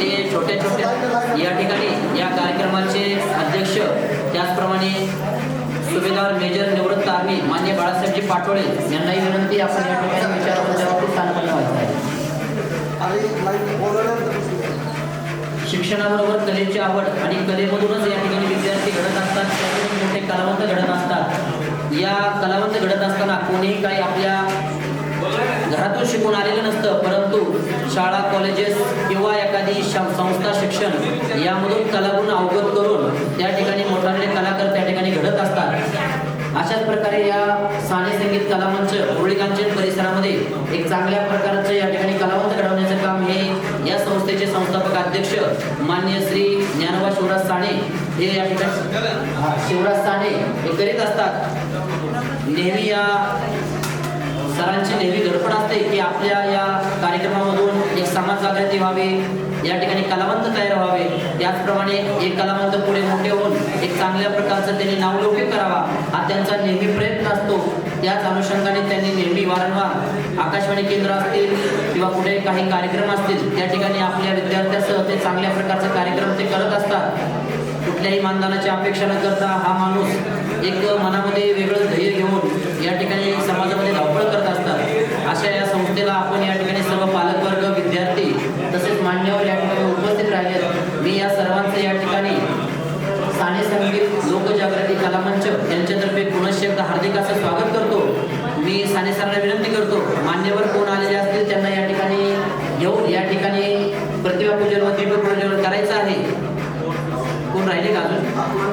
ते छोट्या छोट्या या ठिकाणी या कार्यक्रमाचे अध्यक्ष त्याचप्रमाणे सुभेदार मेजर निवृत्त आर्मी मान्य बाळासाहेबजी पाटोळे यांनाही विनंती आपण या ठिकाणी विचाराबाबतीत स्थानपन्न व्हायचं आहे शिक्षणाबरोबर कलेची आवड आणि कलेमधूनच या ठिकाणी विद्यार्थी घडत असतात मोठे कलावंत घडत असतात. या कलावंत घडत असताना कोणीही काही कोण आलेलं नसतं परंतु शाळा कॉलेजेस किंवा एखादी संस्था शिक्षण यामधून कलागुण अवगत करून त्या ठिकाणी मोठाले कलाकार त्या ठिकाणी घडत असतात. अशाच प्रकारे या साने संगीत कलामंच होळीकांचन परिसरामध्ये एक चांगल्या प्रकारचं या ठिकाणी कलावंत घडवण्याचं काम हे या संस्थेचे संस्थापक अध्यक्ष मान्य श्री ज्ञानोबा शिवराज साने हे या ठिकाणी शिवराज साने हे करीत असतात. नेहमी या सरांची नेहमी धडपड वाटते की आपल्या या कार्यक्रमामधून एक समाज जागृती व्हावी या ठिकाणी कलावंत तयार व्हावे. त्याचप्रमाणे एक कलावंत पुढे मोठे होऊन एक चांगल्या प्रकारचं त्यांनी नावलौकिक करावा हा त्यांचा नेहमी प्रयत्न असतो. त्याच अनुषंगाने त्यांनी नेहमी वारंवार आकाशवाणी केंद्र असतील किंवा कुठे काही कार्यक्रम असतील त्या ठिकाणी आपल्या विद्यार्थ्यासह ते चांगल्या प्रकारचे कार्यक्रम ते करत असतात. कुठल्याही मानधनाची अपेक्षा न करता हा माणूस एक मनामध्ये वेगळं ध्येय घेऊन या ठिकाणी समाजामध्ये धावपळ करत असतात अशा या संस्थेला आपण या ठिकाणी सर्व पालकवर्ग विद्यार्थी तसेच मान्यवर या ठिकाणी उपस्थित राहिले मी या सर्वांचं या ठिकाणी साने संगीत लोकजागृती कलामंच यांच्यातर्फे पुनश्च एकदा हार्दिक असं स्वागत करतो. मी साने सरांना विनंती करतो मान्यवर कोण आलेले असतील त्यांना या ठिकाणी घेऊन या ठिकाणी प्रतिभा पूजन व दीपपूजन करायचं आहे. कोण राहिले का अजून?